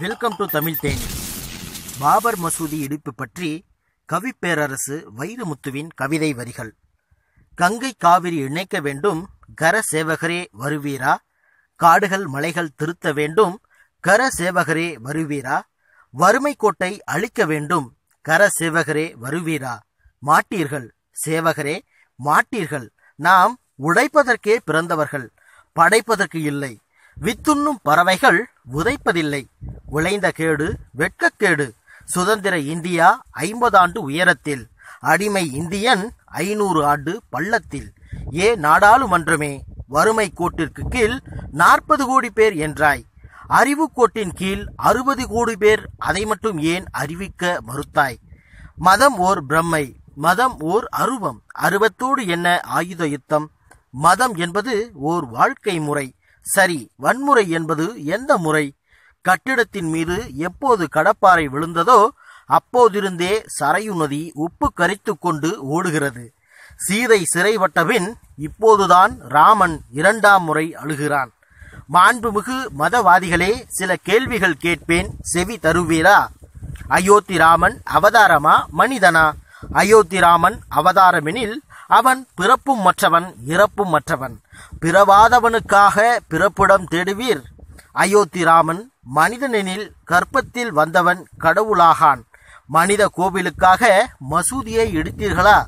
Welcome to Tamil Theni. Babur மசூதி இடிப்பு பற்றி கவி பேரரசு வைரமுத்துவின் கவிதை வரிகள். கங்கை காவிரி இணைக்க வேண்டும் கர சேவகரே வருவீரா? காடுகள் மலைகள் திருத்த வேண்டும் கர சேவகரே வருவீரா? வறுமை கோட்டை அழிக்க வேண்டும் கர சேவகரே வருவீரா? மாட்டீர்கள் சேவகரே மாட்டீர்கள். நாம் உடைப்பதற்கே பிறந்தவர்கள் படைப்பதற்கு இல்லை. வித்துண்ணும் பறவைகள் உதைப்பதில்லை. விளைந்த கேடு வெட்கக்கேடு சுதந்திர இந்தியா ஐம்பது ஆண்டு உயரத்தில் அடிமை இந்தியன் ஐநூறு ஆண்டு பள்ளத்தில். ஏ நாடாளுமன்றமே வறுமை கோட்டிற்கு கீழ் நாற்பது கோடி பேர் என்றாய். அறிவு கோட்டின் கீழ் அறுபது கோடி பேர் அதை மட்டும் ஏன் அறிவிக்க மறுத்தாய்? மதம் ஓர் பிரம்மை மதம் ஓர் அருவம். அருவத்தோடு என்ன ஆயுத யுத்தம்? மதம் என்பது ஓர் வாழ்க்கை முறை. சரி வன்முறை என்பது எந்த முறை? கட்டிடத்தின் மீது எப்போது கடப்பாறை விழுந்ததோ அப்போதிருந்தே சரையு நதி உப்பு கரித்து கொண்டு ஓடுகிறது. சீதை சிறைப்பட்டபின் இப்போதுதான் ராமன் இரண்டாம் முறை அழுகிறான். மாண்புமிகு மதவாதிகளே சில கேள்விகள் கேட்பேன். செவி தருவீரா? அயோத்தி ராமன் அவதாரமா? மனிதனா? அயோத்தி ராமன் அவதாரமெனில் அவன் பிறப்பும் மற்றவன் இறப்பும் மற்றவன். பிறவாதவனுக்காக பிறப்பிடம் தேடுவீர். அயோத்தி ராமன் மனிதனெனில் கற்பத்தில் வந்தவன் கடவுளாகான். மனித கோவிலுக்காக மசூதியை இடித்தீர்களா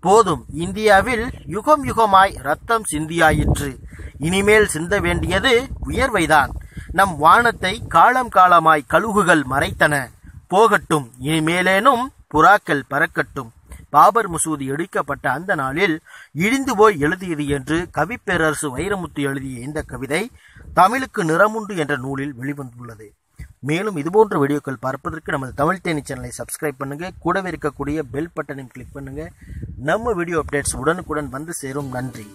போதும் இந்தியாவில் யுகம் யுகமாய் ரத்தம் சிந்தியாயிற்று. இனிமேல் சிந்த வேண்டியது உயர்வைதான். நம் வானத்தை காலம் காலமாய் கழுகுகள் மறைத்தன. போகட்டும் இனிமேலேனும் புறாக்கள் பறக்கட்டும். பாபர் மசூதி இடிக்கப்பட்ட அந்த நாளில் இடிந்து போய் எழுதியது என்று கவிப்பேரரசு வைரமுத்து எழுதிய இந்த கவிதை தமிழுக்கு நிறமுண்டு என்ற நூலில் வெளிவந்துள்ளது. மேலும் இதுபோன்ற வீடியோக்கள் பார்ப்பதற்கு நமது தமிழ் தேனி சேனலை சப்ஸ்கிரைப் பண்ணுங்க. கூடவே இருக்கக்கூடிய பெல் பட்டனையும் கிளிக் பண்ணுங்க. நம்ம வீடியோ அப்டேட்ஸ் உடனுக்குடன் வந்து சேரும். நன்றி.